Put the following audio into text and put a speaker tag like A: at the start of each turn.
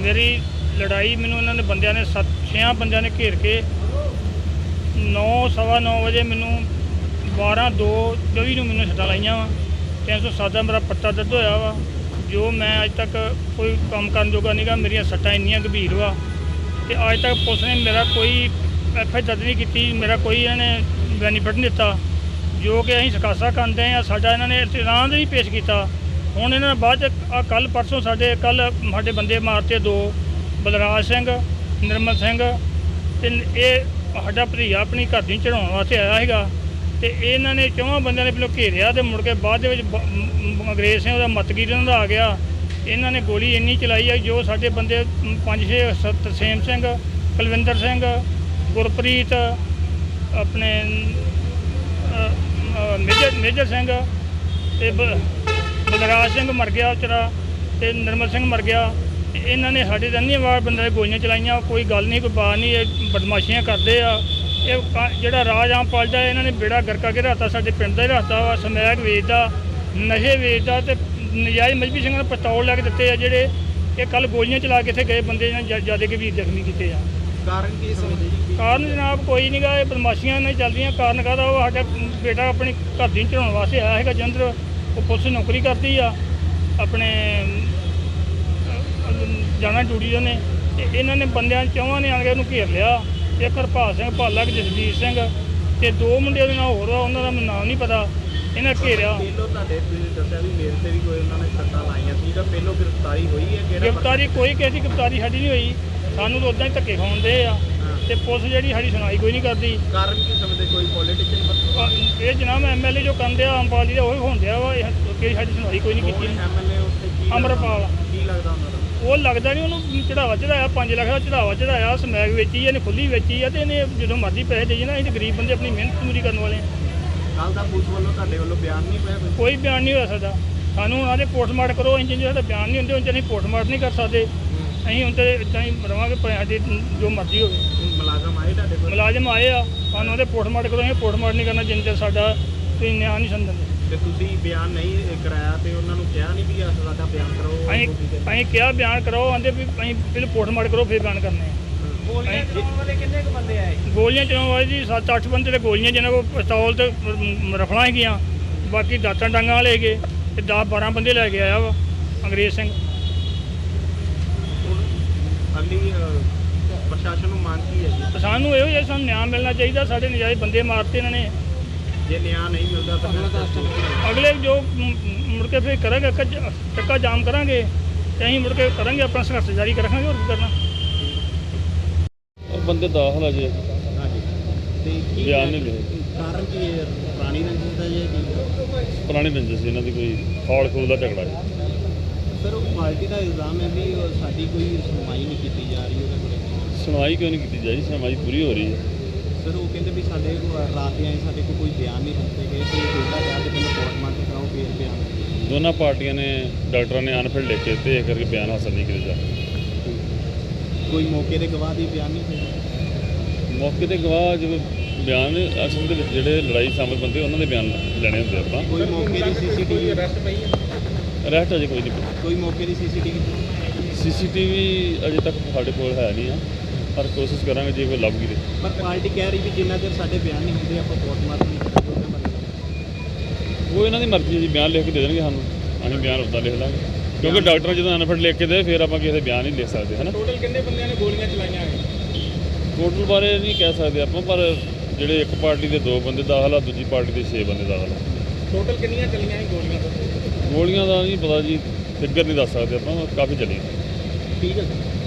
A: ਮੇਰੀ ਲੜਾਈ ਮੈਨੂੰ ਇਹਨਾਂ ਨੇ ਬੰਦਿਆਂ ਨੇ ਸੱਤ, ਛੇਆਂ ਬੰਦਿਆਂ ਨੇ ਘੇਰ ਕੇ 9 ਸਵਾ ਨੌ ਵਜੇ ਮੈਨੂੰ 12 2 24 ਨੂੰ ਮੈਨੂੰ ਸੱਟਾਂ ਲਾਈਆਂ ਵਾ। 307 ਦਾ ਮੇਰਾ ਪੱਤਾ ਦਰਦ ਹੋਇਆ ਵਾ। ਜੋ ਮੈਂ ਅੱਜ ਤੱਕ ਕੋਈ ਕੰਮ ਕਰਨ ਜੋਗਾ ਨਹੀਂਗਾ ਮੇਰੀਆਂ ਸੱਟਾਂ ਇੰਨੀਆਂ ਗੰਭੀਰ ਵਾ। ਤੇ ਅੱਜ ਤੱਕ ਪੁਲਿਸ ਨੇ ਮੇਰਾ ਕੋਈ ਐਫ ਆਈ ਦਰਜ ਨਹੀਂ ਕੀਤੀ, ਮੇਰਾ ਕੋਈ ਇਹਨਾਂ ਨੇ ਬੈਨੀਫਿਟ ਨਹੀਂ ਦਿੱਤਾ। ਜੋ ਕਿ ਅਸੀਂ ਸਕਾਸਾ ਕਰਦੇ ਆ ਸਾਡਾ ਇਹਨਾਂ ਨੇ ਇਤਰਾਜ਼ ਨਹੀਂ ਪੇਸ਼ ਕੀਤਾ। ਹੁਣ ਇਹਨਾਂ ਨੇ ਬਾਅਦ ਚ ਕੱਲ ਪਰਸੋਂ ਸਾਡੇ ਕੱਲ ਸਾਡੇ ਬੰਦੇ ਮਾਰਤੇ ਦੋ, ਬਲਰਾਜ ਸਿੰਘ, ਨਿਰਮਲ ਸਿੰਘ। ਤੇ ਇਹ ਸਾਡਾ ਭਤੀਜਾ ਆਪਣੀ ਘਰ ਦੀ ਚੜਾਉਣ ਵਾਸਤੇ ਆਇਆ ਹੈਗਾ ਤੇ ਇਹਨਾਂ ਨੇ ਚੌਹਾਂ ਬੰਦਿਆਂ ਨੇ ਪਹਿਲਾਂ ਘੇਰਿਆ ਤੇ ਮੁੜ ਕੇ ਬਾਅਦ ਦੇ ਵਿੱਚ ਬ- ਅੰਗਰੇਜ਼ ਸਿੰਘ ਉਹਦਾ ਮਤਗੀਰ ਇਹਨਾਂ ਦਾ ਆ ਗਿਆ। ਇਹਨਾਂ ਨੇ ਗੋਲੀ ਇੰਨੀ ਚਲਾਈ ਆ ਜੋ ਸਾਡੇ ਬੰਦੇ ਮ, ਪੰਜ ਛੇ ਸ- ਤਰਸੇਮ ਸਿੰਘ ਕੁਲਵਿੰਦਰ ਸਿੰਘ ਗੁਰਪ੍ਰੀਤ ਆਪਣੇ ਮੇਜਰ ਮੇਜਰ ਸਿੰਘ ਤੇ ਬ- ਬਲਰਾਜ ਸਿੰਘ ਮਰ ਗਿਆ ਵਿਚਾਰਾ ਤੇ ਨਿਰਮਲ ਸਿੰਘ ਮਰ ਗਿਆ। ਤੇ ਇਹਨਾਂ ਨੇ ਸਾਡੇ ਤਾਂ ਵਾਰ ਬੰਦੇ ਦੇ ਗੋਲੀਆਂ ਚਲਾਈਆਂ ਕੋਈ ਗੱਲ ਨਹੀਂ ਕੋਈ ਬਾਤ ਨਹੀਂ ਇਹ ਬਦਮਾਸ਼ੀਆਂ ਕਰਦੇ ਆ। ਇਹ ਕ- ਜਿਹੜਾ ਰਾਜ ਆਮ ਪਲਦਾ ਇਹਨਾਂ ਨੇ ਬੇੜਾ ਗਰਕਾ ਕੇ ਰਾਤਾ ਸਾਡੇ ਪਿੰਡ ਦਾ ਹੀ ਰਾਤਾ ਵਾ ਸਮੈਕ ਵੇਚਦਾ ਨਸ਼ੇ ਵੇਚਦਾ ਤੇ ਨਜਾਇਜ਼ ਮਜਬੀ ਸਿੰਘਾਂ ਨੂੰ ਪਿਸਤੌਲ ਲੈ ਕੇ ਦਿੱਤੇ ਆ ਜਿਹੜੇ ਇਹ ਕੱਲ ਗੋਲੀਆਂ ਚਲਾ ਕੇ ਇੱਥੇ ਗਏ ਬੰਦੇ ਨੇ ਜ਼ਿਆਦਾ ਗੰਭੀਰ ਜ਼ਖਮੀ ਕੀਤੇ ਆ।
B: ਕਾਰਨ ਕੀ ਸਮਝਦੇ ਜੀ
A: ਕਾਰਨ ਜਨਾਬ ਕੋਈ ਨਹੀਂਗਾ ਇਹ ਬਦਮਾਸ਼ੀਆਂ ਨਹੀਂ ਚੱਲਦੀਆਂ ਕਾਰਨ ਕਾਹਦਾ ਉਹ ਸਾਡਾ ਬੇਟਾ ਆਪਣੀ ਘਰ ਦੀ ਚੜਾਉਣ ਵਾਸਤੇ ਆਇਆ ਹੈਗਾ ਜੰਦਰ ਉਹ ਪੁਲਿਸ ਨੌਕਰੀ ਕਰਦੀ ਆ ਆਪਣੇ ਜਾਣਾ ਡਿਊਟੀ ਦੇ ਨੇ ਤੇ ਇਹਨਾਂ ਨੇ ਬੰਦਿਆਂ ਚੌਹਾਂ ਨੇ ਆਣ ਕੇ ਉਹਨੂੰ ਘੇਰ ਲਿਆ। ਇੱਕ ਹਰਪਾਲ ਸਿੰਘ ਭਾਲਾ ਕਿ ਜਸਦੀਪ ਸਿੰਘ ਤੇ ਦੋ ਮੁੰਡੇ ਉਹਦੇ ਨਾਲ ਹੋਰ ਆ ਉਹਨਾਂ ਦਾ ਮੈਨੂੰ ਨਾਮ ਨਹੀਂ ਪਤਾ। ਇਹਨਾਂ ਘੇਰਿਆ।
B: ਪਹਿਲੋਂ ਤੁਹਾਡੇ ਤੁਸੀਂ ਦੱਸਿਆ ਵੀ ਮੇਰੇ ਤੇ ਵੀ ਕੋਈ ਉਹਨਾਂ ਨੇ ਸੱਟਾਂ ਲਾਈਆਂ ਸੀ ਤਾਂ ਪਹਿਲੋਂ ਗ੍ਰਿਫਤਾਰੀ ਹੋਈ ਹੈ ਕਿਹੜਾ
A: ਗ੍ਰਿਫਤਾਰੀ ਕੋਈ ਕਿਸੇ ਦੀ ਗ੍ਰਿਫਤਾਰੀ ਸਾਡੀ ਨਹੀਂ ਹੋਈ। ਸਾਨੂੰ ਤਾਂ ਉਦਾਂ ਹੀ ਧੱਕੇ ਖਾਉਂਦੇ ਆ। ਤੇ ਪੁਲਿਸ ਜਿਹੜੀ ਸਾਡੀ ਸੁਣਾਈ ਕੋਈ ਨਹੀਂ ਕਰਦੀ।
B: ਕਾਰਨ ਕੀ ਸਮਝਦੇ? ਕੋਈ ਪੋਲੀਟੀਸ਼ੀਅਨ
A: ਇਹ ਜਨਾਬ ਐਮਐਲਏ ਜੋ ਕੰਦੇ ਆ ਅੰਬਾਲ ਜੀ ਦਾ ਉਹ ਹੁੰਦੇ ਆ ਵਾ ਇਹ ਕਿ ਸਾਡੀ ਸੁਣਵਾਈ ਕੋਈ ਨਹੀਂ ਕੀਤੀ
B: ਐਮਐਲਏ ਉੱਥੇ ਕੀ
A: ਅਮਰਪਾਲ।
B: ਕੀ ਲੱਗਦਾ ਉਹਨਾਂ ਦਾ?
A: ਉਹ ਲੱਗਦਾ ਨਹੀਂ ਉਹਨੂੰ ਚੜਾਵਾ ਚੜਾਇਆ 5 ਲੱਖ ਦਾ ਚੜਾਵਾ ਚੜਾਇਆ ਸਮੈਕ ਵੇਚੀ ਇਹਨੇ ਖੁੱਲੀ ਵੇਚੀ ਆ ਤੇ ਇਹਨੇ ਜਦੋਂ ਮਰਜ਼ੀ ਪੈਸੇ ਦੇਈ ਨਾ ਤੇ ਗਰੀਬ ਬੰਦੇ ਆਪਣੀ ਮਿਹਨਤ ਪੂਰੀ ਕਰਨ ਵਾਲੇ।
B: ਕੱਲ ਦਾ ਪੁਲਿਸ ਵੱਲੋਂ ਤੁਹਾਡੇ ਵੱਲੋਂ ਬਿਆਨ ਨਹੀਂ ਪਿਆ ਕੋਈ?
A: ਬਿਆਨ ਨਹੀਂ ਹੋ ਸਕਦਾ ਸਾਨੂੰ ਉਹਨਾਂ ਦੇ ਪੋਸਟਮਾਰਟ ਕਰੋ ਜੇ ਸਾਡਾ ਬਿਆਨ ਨਹੀਂ ਹੁੰਦੇ ਉਹਨਾਂ ਅਸੀਂ ਪੋਸਟਮਾਰਟ ਨਹੀਂ ਕਰ ਸਕਦੇ। ਅਸੀਂ ਹੁਣ ਤੇ ਇਦਾਂ ਹੀ ਰਵਾਂਗੇ ਭਾਵੇਂ ਸਾਡੀ ਜੋ ਮਰਜ਼ੀ ਹੋਵੇ।
B: ਮੁਲਾਜ਼ਮ ਆਏ ਤੁਹਾਡੇ ਕੋਲ?
A: ਮੁਲਾਜ਼ਮ ਆਏ ਆ। ਸਾਨੂੰ ਉਹਦੇ ਪੋਸਟਮਾਰਟ ਕਰੋ ਅਸੀਂ ਪੋਸਟਮਾਰਟ ਨਹੀਂ ਕਰਨਾ ਜਿੰਨ ਚਿਰ ਸਾਡਾ ਤੁਸੀਂ ਨਿਆਂ ਨਹੀਂ ਸੰਦਨ
B: ਤੇ ਤੁਸੀਂ ਬਿਆਨ ਨਹੀਂ ਕਰਾਇਆ ਤੇ ਉਹਨਾਂ ਨੂੰ ਕਿਹਾ ਨਹੀਂ ਵੀ ਸਾਡਾ ਬਿਆਨ ਕਰੋ
A: ਅਸੀਂ ਕਿਹਾ? ਬਿਆਨ ਕਰਾਓ ਆਂਦੇ ਵੀ ਅਸੀਂ ਪਹਿਲਾਂ ਪੋਸਟਮਾਰਟ ਕਰੋ ਫਿਰ ਬਿਆਨ ਕਰਨੇ ਆ।
B: ਗੋਲੀਆਂ ਚਲਾਉਣ ਵਾਲੇ ਕਿੰਨੇ ਕੁ ਬੰਦੇ ਆਏ?
A: ਗੋਲੀਆਂ ਚਲਾਉਣ ਵਾਲੇ ਜੀ 7-8 ਬੰਦੇ ਤੇ ਗੋਲੀਆਂ ਜਿਹਨਾਂ ਕੋਲ ਪਿਸਤੌਲ ਤੇ ਰਫਲਾਂ ਹੈਗੀਆਂ। ਬਾਕੀ ਦਾਤਾਂ ਡਾਂਗਾਂ ਵਾਲੇ ਹੈਗੇ ਤੇ 10-12 ਬੰਦੇ ਲੈ ਕੇ ਆਇਆ ਵਾ ਅੰਗਰੇਜ਼ ਸਿੰਘ।
B: ਅਗਲੀ ਅਹ, ਪ੍ਰਸ਼ਾਸਨ ਨੂੰ ਮੰਗ ਕੀ ਹੈ ਜੀ?
A: ਤੇ ਸਾਨੂੰ ਇਹੋ ਜਿਹਾ ਸਾਨੂੰ ਨਿਆਂ ਮਿਲਣਾ ਚਾਹੀਦਾ ਸਾਡੇ ਨਜਾਇਜ਼ ਬੰਦੇ ਮਾਰਤੇ ਇਹਨਾਂ ਨੇ।
B: ਜੇ ਨਿਆਂ ਨਹੀਂ ਮਿਲਦਾ ਤਾਂ ਫਿਰ
A: ਅਗਲੇ ਜੋ ਮ- ਮ- ਮੁੜ ਕੇ ਫਿਰ ਕਰਾਂਗੇ ਕੱਜ- ਚੱਕਾ ਜਾਮ ਕਰਾਂਗੇ ਤੇ ਅਸੀਂ ਮੁੜ ਕੇ ਕਰਾਂਗੇ ਆਪਣਾ ਸੰਘਰਸ਼ ਜਾਰੀ ਰੱਖਾਂਗੇ ਹੋਰ ਕੀ ਕਰਨਾ?
C: ਉਹ ਬੰਦੇ ਦਾਖਲ ਆ ਜੇ।
B: ਹਾਂਜੀ। ਤੇ ਕੀ
C: ਬਿਆਨ ਨਹੀਂ ਲਿਖੇ।
B: ਕਾਰਨ ਕੀ ਹੈ? ਪੁਰਾਣੀ ਰੰਜਿਸ਼ ਦਾ ਜੇ ਕੀ
C: ਪੁਰਾਣੀ ਰੰਜਿਸ਼ ਸੀ ਇਹਨਾਂ ਦੀ ਕੋਈ ਖੌਲ ਖੂਲ ਦਾ ਝਗੜਾ ਸੀ
B: ਸਰ ਉਹ ਪਾਰਟੀ ਦਾ ਇਲਜ਼ਾਮ ਹੈ ਵੀ ਸਾਡੀ ਕੋਈ ਸੁਣਵਾਈ ਨਹੀਂ ਕੀਤੀ ਜਾ ਰਹੀ ਉਹਦੇ ਕੋਲ।
C: ਸੁਣਵਾਈ ਕਿਉਂ ਨਹੀਂ ਕੀਤੀ ਜਾਈ ਸੁਣਵਾਈ ਪੂਰੀ ਹੋ ਰਹੀ ਹੈ।
B: ਸਰ ਉਹ ਕਹਿੰਦੇ ਵੀ ਸਾਡੇ ਰਾਤ ਦੇ ਆਏ ਸਾਡੇ ਕੋਲ ਕੋਈ ਬਿਆਨ ਨਹੀਂ ਦਿੱਤੇ ਗਏ। ਤੇ ਦੋਦਾ ਜਾ ਕੇ ਪਹਿਲਾਂ ਪੋਸਟਮਾਰਟਮ ਕਰਾਓ ਫਿਰ ਬਿਆਨ
C: ਦੋਨਾਂ ਪਾਰਟੀਆਂ ਨੇ ਡਾਕਟਰਾਂ ਨੇ ਅਨਫਿਲ ਲਿਖ ਕੇ ਤੇ ਇਹ ਕਰਕੇ ਬਿਆਨ ਹਾਸਲ ਨਹੀਂ ਕੀਤੇ ਜਾ ਰਹੇ।
B: ਕੋਈ ਮੌਕੇ ਦੇ ਗਵਾਹ ਦੀ ਬਿਆਨ ਨਹੀਂ ਹੋਇਆ
C: ਮੌਕੇ ਤੇ ਗਵਾਹ ਜਦੋਂ ਬਿਆਨ ਅਸਲ ਦੇ ਵਿੱਚ ਜਿਹੜੇ ਲੜਾਈ ਸ਼ਾਮਲ ਬੰਦੇ ਉਹਨਾਂ ਦੇ ਬਿਆਨ ਲੈਣੇ ਹੁੰਦੇ ਆਪਾਂ।
B: ਕੋਈ ਮੌਕੇ ਦੀ ਸੀਸੀਟੀਵੀ
C: ਅਰੈਸਟ ਅਜੇ ਕੋਈ ਨਹੀਂ
B: ਕੋਈ ਮੌਕੇ ਦੀ ਸੀਸੀਟੀਵੀ?
C: ਸੀਸੀਟੀਵੀ ਅਜੇ ਤੱਕ ਸਾਡੇ ਕੋਲ ਹੈ ਨਹੀਂ ਆ। ਪਰ ਕੋਸ਼ਿਸ਼ ਕਰਾਂਗੇ ਜੇ ਕੋਈ ਲੱਭ ਗਈ ਤੇ
B: ਪਰ ਪਾਰਟੀ ਕਹਿ ਰਹੀ ਵੀ ਜਿੰਨਾ ਚਿਰ ਸਾਡੇ ਬਿਆਨ ਨਹੀਂ ਹੁੰਦੇ ਆਪਾਂ ਨਹੀਂ ਕਰਾਂਗੇ ਉਹਨਾਂ ਬਾਰੇ
C: ਉਹ ਇਹਨਾਂ ਦੀ ਮਰਜ਼ੀ ਹੈ ਜੀ ਬਿਆਨ ਲਿਖ ਕੇ ਦੇ ਦੇਣਗੇ ਸਾਨੂੰ। ਅਸੀਂ ਬਿਆਨ ਉੱਦਾਂ ਲਿਖ ਲਾਂਗੇ। ਕਿਉਂਕਿ ਡਾਕਟਰ ਜਦੋਂ ਅਨਫਿਲ ਲਿਖ ਕੇ ਦੇ ਫਿਰ ਆਪਾਂ ਕਿਸੇ ਦੇ ਬਿਆਨ ਨਹੀਂ ਲਿਖ ਸਕਦੇ ਹਨਾ?
B: ਟੋਟਲ ਕਿੰਨੇ ਬੰਦਿਆਂ ਨੇ ਗੋਲੀਆਂ ਚਲਾਈਆਂ
C: ਟੋਟਲ ਬਾਰੇ ਨਹੀਂ ਕਹਿ ਸਕਦੇ ਆਪਾਂ ਪਰ ਜਿਹੜੇ ਇੱਕ ਪਾਰਟੀ ਦੇ ਦੋ ਬੰਦੇ ਦਾਖਲ ਆ ਦੂਜੀ ਪਾਰਟੀ ਦੇ 6 ਬੰਦੇ ਦਾਖਲ ਆ
B: ਟੋਟਲ ਕਿੰਨੀਆਂ ਚਲੀਆਂ ਸੀ ਗੋਲੀਆਂ
C: ਗੋਲੀਆਂ ਦਾ ਨਹੀਂ ਪਤਾ ਜੀ ਫਿਗਰ ਨਹੀਂ ਦੱਸ ਸਕਦੇ ਆਪਾਂ ਕਾਫੀ ਚੱਲੀਆਂ
B: ਠੀਕ ਹੈ। ਸਰ